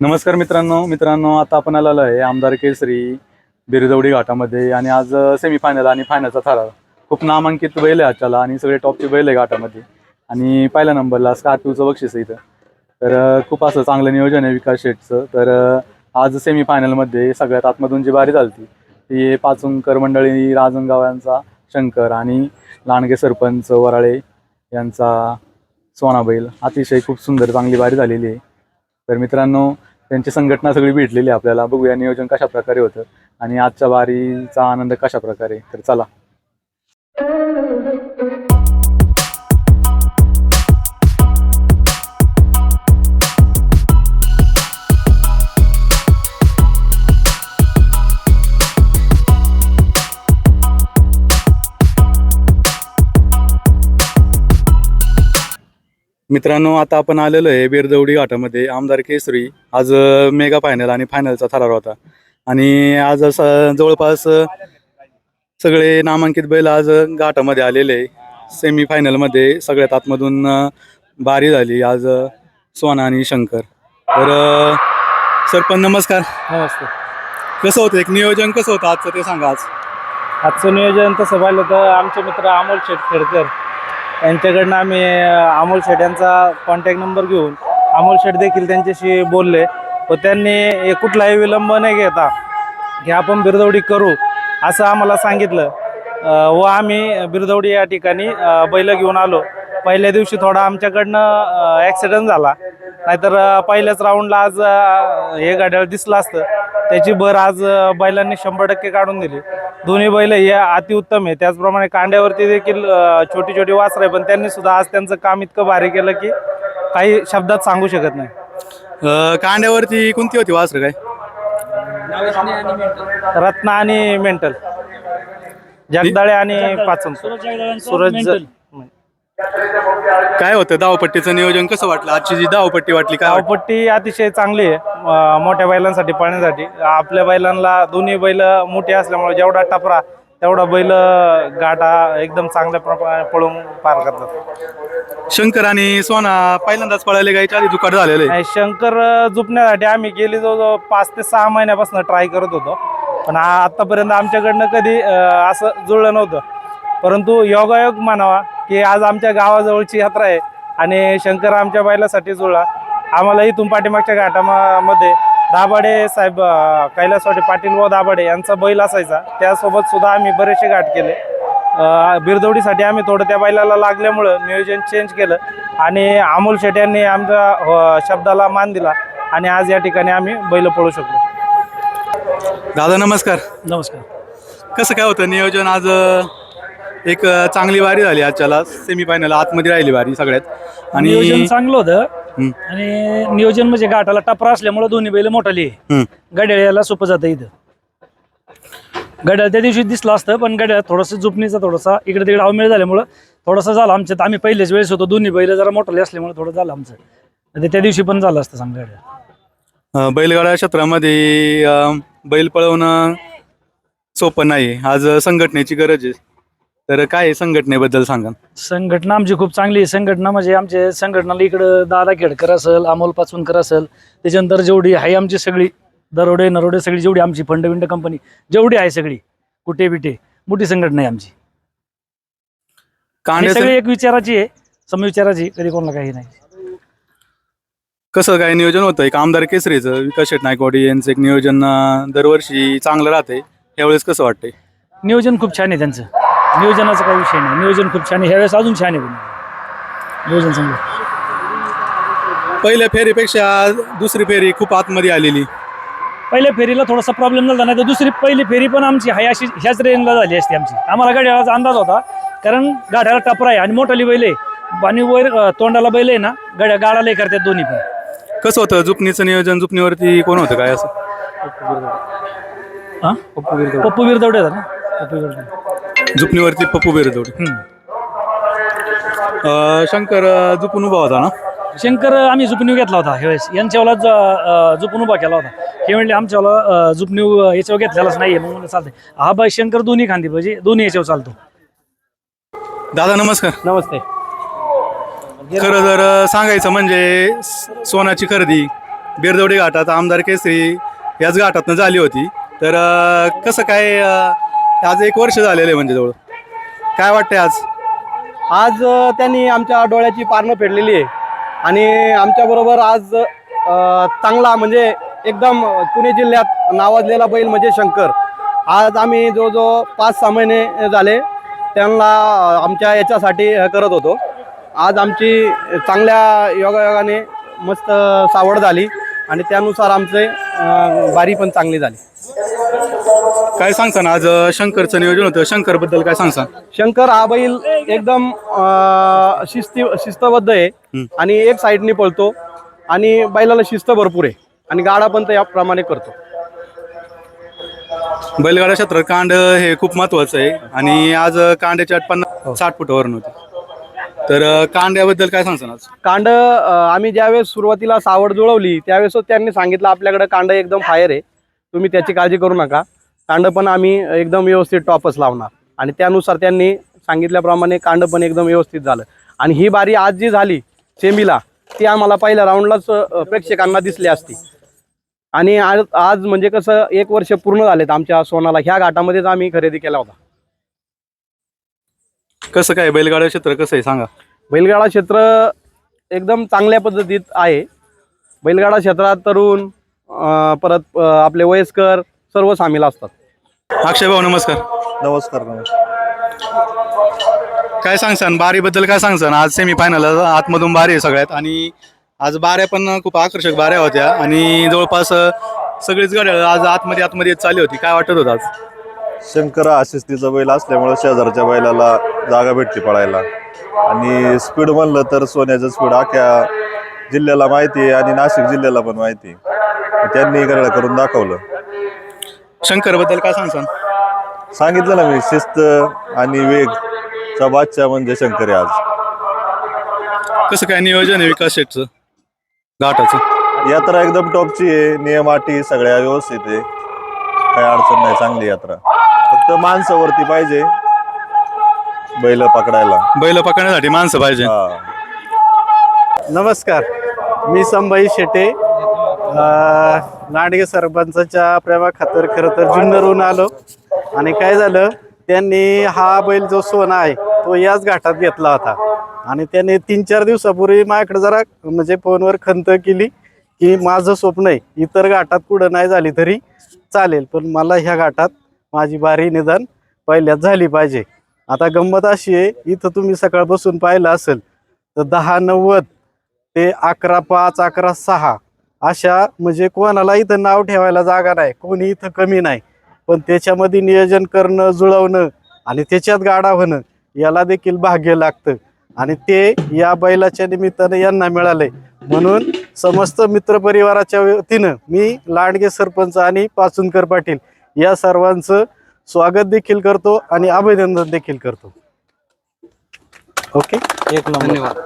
नमस्कार मित्रांनो मित्रांनो आता आपण आलेलो आहे आमदार केसरी बिरजवडी घाटामध्ये आणि आज सेमी फायनल आणि फायनलचा थरार खूप नामांकित बैल आहे आजच्याला आणि सगळे टॉपचे बैल आहे घाटामध्ये. आणि पहिल्या नंबरला स्कॉर्पिओचं बक्षीस आहे इथं. तर खूप असं चांगलं नियोजन आहे विकास शेठचं. तर आज सेमी फायनलमध्ये सगळ्यात आतमधून जी बारी झाली ती पाचुंकर मंडळी राजनगाव यांचा शंकर आणि लांडगे सरपंच वराळे यांचा सोना बैल. अतिशय खूप सुंदर चांगली बारी झालेली आहे. तर मित्रांनो त्यांची संघटना सगळी भेटलेली आहे आपल्याला. बघूया नियोजन कशा प्रकारे होतं आणि आजच्या वारीचा आनंद कशा प्रकारे तर चला. मित्रांनो आता आपण आलेलो आहे बेरदवडी घाटामध्ये. आमदार केसरी आज मेगा फायनल आणि फायनलचा थरार होता. आणि आज असं जवळपास सगळे नामांकित बैल आज घाटामध्ये आलेले सेमी फायनलमध्ये सगळ्यात आतमधून बारी झाली आज सोना आणि शंकर. तर अ, सरपंच नमस्कार. नमस्ते. कसं होतं एक नियोजन कसं होतं आजचं ते सांगा आज? आजचं नियोजन तसं पाहिलं तर आमचे मित्र अमोल शेठ खेडकर यांच्याकडनं आम्ही अमोल शेट यांचा कॉन्टॅक्ट नंबर घेऊन अमोल शेट देखील त्यांच्याशी बोलले. व त्यांनी कुठलाही विलंब न घेता की आपण बिरदवडी करू असं आम्हाला सांगितलं. व आम्ही बिरदवडी या ठिकाणी बैल घेऊन आलो. पहिल्या दिवशी थोडा आमच्याकडनं ॲक्सिडेंट झाला. नाहीतर पहिल्याच राऊंडला आज हे गाड्याला दिसलं असतं. त्याची भर आज बैलांनी शंभर टक्के काढून दिली. दोन्ही बैल हे अतिउत्तम आहे. त्याचप्रमाणे कांड्यावरती देखील छोटी छोटी वासरं आहे. पण त्यांनी सुद्धा आज त्यांचं काम इतकं भारी केलं की काही शब्दात सांगू शकत नाही. कांड्यावरती कोणती होती वासर काय? रत्ना आणि मेंटल. जगदाळे आणि पाचन सूरज काय होतं? धावपट्टीचं नियोजन कसं वाटलं? आजची जी धावपट्टी वाटली काय वाटलं? धावपट्टी अतिशय चांगली आहे अं, मोठ्या बैलांसाठी पळण्यासाठी. आपल्या बैलांना दोन्ही बैल मोठे असल्यामुळे जेवढा टपरा तेवढा बैल गाठा एकदम चांगल्या प्रमाणे पळून पार करतात. शंकर आणि सोना पहिल्यांदाच पळाले गायच्या आधी जुकाट झालेले. आणि शंकर झुपण्यासाठी आम्ही गेली जवळजवळ पाच ते सहा महिन्यापासून ट्राय करत होतो. पण आ- आतापर्यंत आमच्याकडनं कधी अं, असं जुळलं नव्हतं. परंतु योगायोग म्हणावा की आज आमच्या गावाजवळची यात्रा आहे आणि शंकर आमच्या बैलासाठी जुळला आम्हाला इथून पाठीमागच्या घाटामध्ये दाभाडे साहेब कैलासवाडी पाटील व दाभाडे यांचा बैल असायचा. त्यासोबत सुद्धा आम्ही बरेचसे घाट केले. अं, बिरदौडीसाठी आम्ही थोडं त्या बैलाला लागल्यामुळं नियोजन चेंज केलं आणि अमोल शेट यांनी आमच्या शब्दाला मान दिला आणि आज या ठिकाणी आम्ही बैल पळू शकलो. दादा नमस्कार. नमस्कार. कसं काय होतं? नियोजन आज एक चांगली वारी झाली आजच्याला. सेमी फायनल आतमध्ये राहिली वारी सगळ्यात. नियोजन आणि चांगलं होतं. आणि नियोजन म्हणजे घाटाला टपरा असल्यामुळे दोन्ही बैल मोठाली आहे. हं. गड्याळ याला सोपं जातं इथं. गड्याळ त्या दिवशी दिसलं असतं पण गड्याळ थोडंसं जुपणीचा थोडासा इकडे तिकडे अवमेळ झाल्यामुळं थोडंसं झालं आमच्यात. आम्ही पहिलेच वेळेस होतो दोन्ही बैल जरा मोठाले असल्यामुळे थोडं झालं आमचं. तर त्या दिवशी पण झालं असतं चांगलं गड्याळ. अं, बैलगाडा क्षेत्रामध्ये अं, बैल पळवणं सोपं नाही. आज संघटनेची गरज आहे. तर काय आहे संघटनेबद्दल सांगा संघटना आमची खूप चांगली आहे. संघटना म्हणजे आमचे संघटनाला इकडं दादा खेडकर असेल अमोल पाचवणकर असेल त्याच्यानंतर जेवढी आहे आमची सगळी दरोडे नरोडे सगळी जेवढी आमची फंड बिंड कंपनी जेवढी आहे सगळी कुठे बिटे मोठी संघटना आहे आमची. कांड्याचं सगळी एक विचाराची आहे समविचाराची कधी कोणाला काही नाही. कसं काय नियोजन होतं एक आमदार केसरीचं विकास शेट नायकवाडी यांचं एक नियोजन अं, दरवर्षी चांगलं राहते यावेळेस कसं वाटतंय? नियोजन खूप छान आहे त्यांचं. नियोजनाचा काही विषय नाही. नियोजन खूप छान आहे. ह्यावेळेस अजून छान आहे पण. नियोजन चांगलं. पहिल्या फेरीपेक्षा दुसरी फेरी खूप आतमध्ये आलेली. पहिल्या फेरीला थोडासा प्रॉब्लेम झाला नाही तर दुसरी पहिली फेरी पण आमची हाय अशी ह्याच रेंजला झाली असती आमची. आम्हाला गाड्याचा अंदाज होता कारण गाड्याला टपरा आहे आणि मोठाली बैल आहे. आणि वर अं, तोंडाला बैल आहे ना गाड्या गाडा लय करतात दोन्ही पण. कसं होतं? जुपणीचं नियोजन जुपणीवरती कोण होतं काय असं? हा? पप्पू बिरदवडे होता ना पप्पू बिरदवडे जुपणीवरती पप्पू बिरदोड. शंकर अं, जुपून उभा होता ना? शंकर आम्ही जुपणीव घेतला होता ह्यावेळेस यांच्यावाला ज- अं, जुपून उभा केला होता. हे म्हणले जुपणीव अं, याच्यावर घेतलेलाच नाहीये मग म्हणलं चालतंय. हा बाई शंकर दोन्ही खांदी म्हणजे दोन्ही याच्यावर चालतो. दादा नमस्कार. नमस्ते. खरं जर सांगायचं म्हणजे सोनाची खरेदी बिरदवडी घाटात आमदार केसरी याच घाटातनं झाली होती. तर कसं काय आज एक वर्ष झालेलं आहे म्हणजे जवळ. काय वाटतंय आज? आज त्यांनी आमच्या डोळ्याची पारणं फेडलेली आहे. आणि आमच्याबरोबर आज चांगला म्हणजे एकदम पुणे जिल्ह्यात नावाजलेला बैल म्हणजे शंकर. आज आम्ही जवळजवळ पाच सहा महिने झाले त्यांना आमच्या याच्यासाठी हे करत होतो. आज आमची चांगल्या योगायोगाने मस्त सावड झाली आणि त्यानुसार आमचे बारी पण चांगली झाली. काय सांगता ना आज अं, शंकरचं नियोजन होतं. शंकरबद्दल काय सांगता? शंकर हा बैल एकदम अं, शिस्ती शिस्तबद्ध आहे. आणि एक साईडने पळतो. आणि बैलाला शिस्त भरपूर आहे. आणि गाडा पण त्याप्रमाणे करतो. बैलगाडा क्षेत्रात कांड हे खूप महत्वाचं आहे. आणि आज कांड्याची अट पन्नास साठ फुटावरून होती. तर अं, कांड्याबद्दल काय सांगता आज? कांड अं, आम्ही ज्यावेळेस सुरुवातीला सावड जुळवली त्यावेळेस त्यांनी सांगितलं आपल्याकडे कांड एकदम फायर आहे. तुम्ही त्याची काळजी करू नका. कांड पण आम्ही एकदम व्यवस्थित टॉपच लावणार. आणि त्यानुसार त्यांनी सांगितल्याप्रमाणे कांड पण एकदम व्यवस्थित झालं. आणि ही बारी आज जी झाली सेमीला ती आम्हाला पहिल्या राऊंडलाच प्रेक्षकांना दिसली असती. आणि आज आज म्हणजे कसं एक वर्ष पूर्ण झालेत आमच्या सोनाला. ह्या घाटामध्येच आम्ही खरेदी केला होता. कसं काय बैलगाडा क्षेत्र कसं आहे सांगा. बैलगाडा क्षेत्र एकदम चांगल्या पद्धतीत आहे. बैलगाडा क्षेत्रात तरुण परत आपले वयस्कर सर्व सामील असतात. अक्षय भाऊ नमस्कार. नमस्कार नमस्कार. काय सांगसान? बारीबद्दल काय सांगसान? आज सेमी फायनल आतमधून बारी आहे सगळ्यात. आणि आज बाऱ्या पण खूप आकर्षक बाऱ्या होत्या. आणि जवळपास सगळीच गाड्या आज आतमध्ये आतमध्ये चालली होती. काय वाटत होतं आज? शंकर हा शिस्तीचा बैल असल्यामुळे शेजारच्या बैलाला जागा भेटते पळायला. आणि स्पीड म्हणलं तर सोन्याचं स्पीड अख्ख्या जिल्ह्याला माहिती आहे आणि नाशिक जिल्ह्याला पण माहिती आहे. त्यांनी गरडा करून दाखवलं. शंकरबद्दल काय सांगसान? सांगितलं ना मी शिस्त आणि वेगचा बादशाह म्हणजे शंकर आहे आज. कसं काय नियोजन आहे विकास शेटचं घाटाचं? यात्रा एकदम टॉपची आहे नियम अटी सगळ्या व्यवस्थित आहे. काही अडचण नाही चांगली यात्रा. फक्त माणसावरती पाहिजे बैल पकडायला. बैल पकडण्यासाठी माणसं पाहिजे. हा. नमस्कार मी संभाई शेटे नाडगे सरपंचच्या प्रेमा खातर खरं तर जुन्नरहून आलो. आणि काय झालं त्यांनी हा बैल जो सोना आहे तो याच घाटात घेतला होता. आणि त्याने तीन चार दिवसापूर्वी माझ्याकडे जरा म्हणजे फोनवर खंत केली की माझं स्वप्न आहे इतर घाटात कुठं नाही झाली तरी चालेल पण मला ह्या घाटात माझी बारी निदान पहिल्यात झाली पाहिजे. आता गंमत अशी आहे इथं तुम्ही सकाळपासून पाहिलं असेल तर दहा नव्वद ते अकरा पाच अकरा सहा अशा म्हणजे कोणाला इथं नाव ठेवायला जागा नाही कोणी इथं कमी नाही. पण त्याच्यामध्ये नियोजन करणं जुळवणं आणि त्याच्यात गाडा होणं याला देखील भाग्य लागतं. आणि ते या बैलाच्या निमित्तानं यांना मिळालंय. म्हणून समस्त मित्रपरिवाराच्या वतीनं मी लांडगे सरपंच आणि पाचुनकर पाटील या सर्वांचं स्वागत देखील करतो आणि अभिनंदन देखील करतो. ओके? एक नंबर.